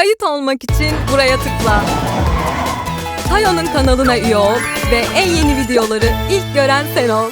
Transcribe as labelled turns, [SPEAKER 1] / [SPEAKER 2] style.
[SPEAKER 1] Kayıt olmak için buraya tıkla. Tayo'nun kanalına üye ol ve en yeni videoları ilk gören sen ol.